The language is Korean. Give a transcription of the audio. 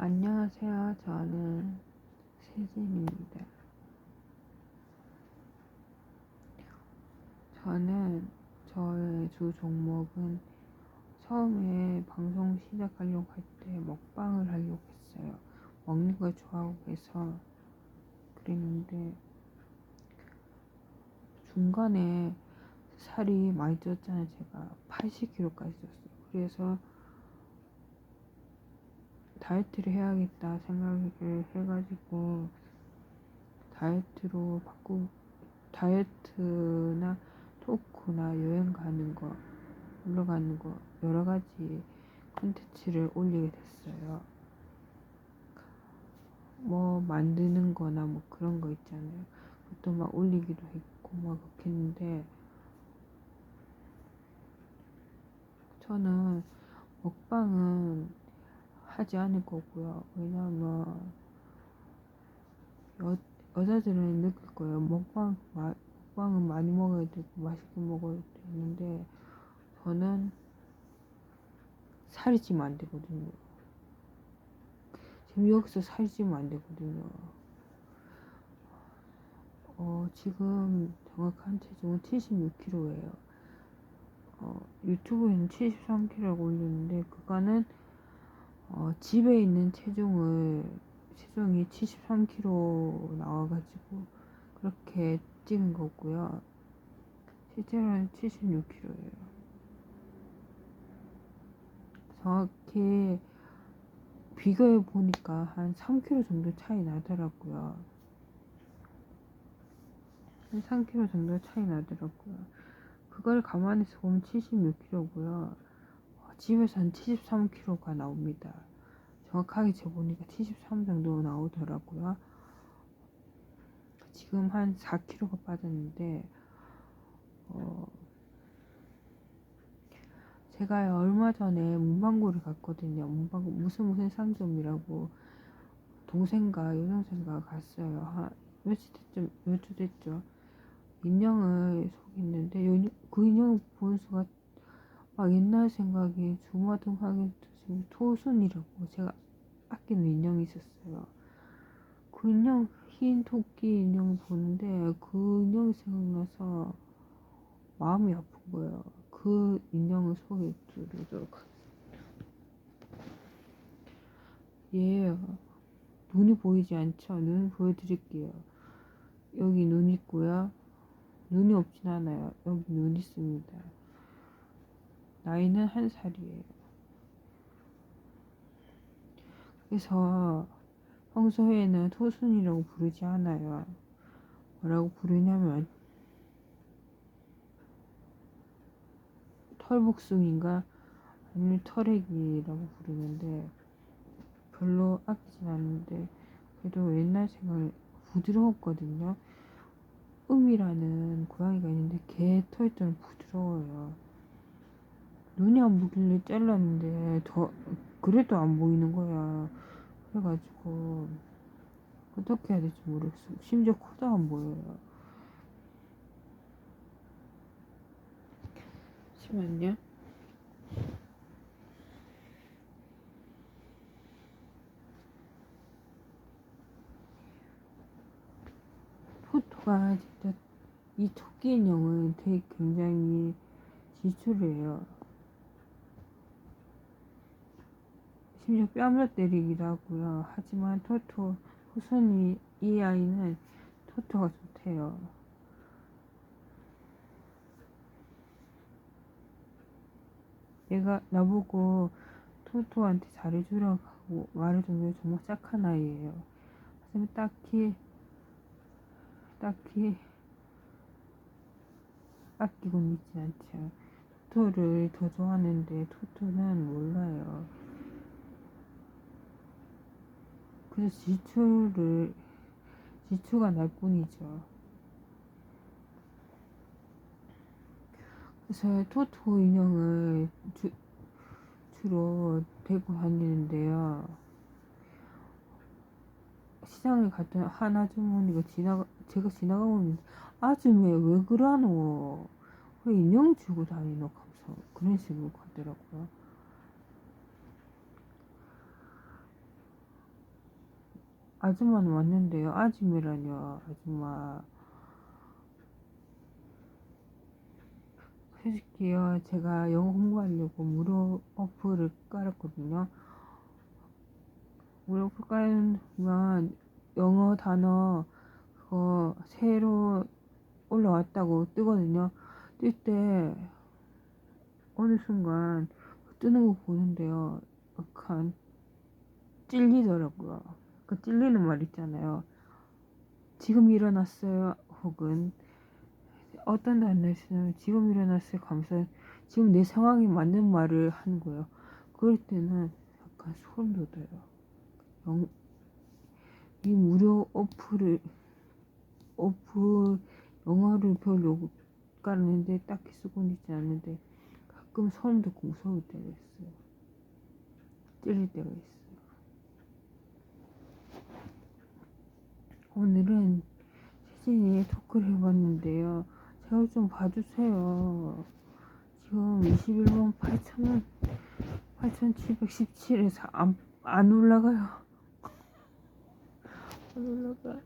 안녕하세요. 저는 세진입니다. 저는 저의 주 종목은 처음에 방송 시작하려고 할 때 먹방을 하려고 했어요. 먹는 걸 좋아하고 해서 그랬는데 중간에 살이 많이 쪘잖아요. 제가 80kg까지 쪘어요. 그래서 다이어트를 해야겠다 생각을 해가지고 다이어트로 바꾸 다이어트나 토크나 여행 가는 거 올라가는 거 여러 가지 컨텐츠를 올리게 됐어요. 뭐 만드는 거나 뭐 그런 거 있잖아요. 그것도 막 올리기도 했고 막 그렇겠는데 저는 먹방은 하지 않을 거고요. 왜냐하면 여, 여자들은 느낄 거예요. 먹방 마, 먹방은 많이 먹어야 되고 맛있게 먹어야 되는데 저는 살이 찌면 안 되거든요. 지금 여기서 살이 찌면 안 되거든요. 어, 지금 정확한 체중은 76kg예요. 어, 유튜브에는 73kg라고 올리는데 그거는 어, 집에 있는 체중을 체중이 73kg 나와가지고 그렇게 찍은 거고요. 실제로는 76kg예요. 정확히 비교해 보니까 한 3kg 정도 차이 나더라고요. 한 3kg 정도 차이 나더라고요. 그걸 감안해서 보면 76kg고요. 집에서 한 73kg가 나옵니다. 정확하게 재보니까 73 정도 나오더라고요. 지금 한 4kg가 빠졌는데, 어, 제가 얼마 전에 문방구를 갔거든요. 문방구, 무슨 무슨 상점이라고 동생과 여동생과 갔어요. 한 며칠 됐죠? 몇 주 됐죠? 인형을 소개했는데, 그 인형 본 수가 막 옛날 생각이 주마등하게 드시면 토순이라고 제가 아끼는 인형이 있었어요. 그 인형 흰 토끼 인형 보는데 그 인형이 생각나서 마음이 아픈 거예요. 그 인형을 소개해 드리도록 하겠습니다. 얘 눈이 보이지 않죠? 눈 보여드릴게요. 여기 눈 있고요. 눈이 없진 않아요. 여기 눈 있습니다. 나이는 한 살이에요. 그래서 평소에는 토순이라고 부르지 않아요. 뭐라고 부르냐면 털복숭인가 아니면 털애기라고 부르는데 별로 아끼진 않는데 그래도 옛날 생각에 부드러웠거든요. 음이라는 고양이가 있는데 걔 털들은 부드러워요. 눈이 안 보길래 잘랐는데 더 그래도 안 보이는 거야. 그래가지고 어떻게 해야 될지 모르겠어. 심지어 코도 안 보여요. 잠시만요. 포토가 진짜 이 토끼 인형은 되게 굉장히 지출해요. 심지어 뺨을 때리기도 하고요. 하지만 토토, 후순이 이 아이는 토토가 좋대요. 얘가 나보고 토토한테 하고 말해준 게 정말 착한 아이예요. 하지만 딱히 딱히 아끼고 있지 않죠. 토토를 더 좋아하는데 토토는 몰라요. 그래서 지출을 지출가 날 뿐이죠. 그래서 토토 인형을 주, 주로 데리고 다니는데요. 시장을 갔더니 한 아주머니가 지나가 제가 지나가보면 아줌마 왜 그러노? 왜 인형 주고 다니노? 하면서 그런 식으로 가더라고요. 아줌마는 왔는데요. 아줌이라뇨, 아줌마. 솔직히요, 제가 영어 공부하려고 무료 어플을 깔았거든요. 무료 어플 깔면 영어 단어 그거 새로 올라왔다고 뜨거든요. 뜰 때 어느 순간 뜨는 거 보는데요. 약간 찔리더라고요. 그 찔리는 말 있잖아요. 지금 일어났어요. 혹은 어떤 단어에서는 지금 일어났어요. 감사 지금 내 상황에 맞는 말을 하는 거예요. 그럴 때는 약간 소름 돋아요. 영, 이 무료 어플을 어플 영어를 배우려고 깔았는데 딱히 쓰고는 있지 않는데 가끔 소름 돋고 무서울 때가 있어요. 찔릴 때가 있어요. 오늘은 시진이 토크를 해봤는데요. 제가 좀 봐주세요. 지금 21만 8천원, 8,717에서 안, 안 올라가요. 안 올라가.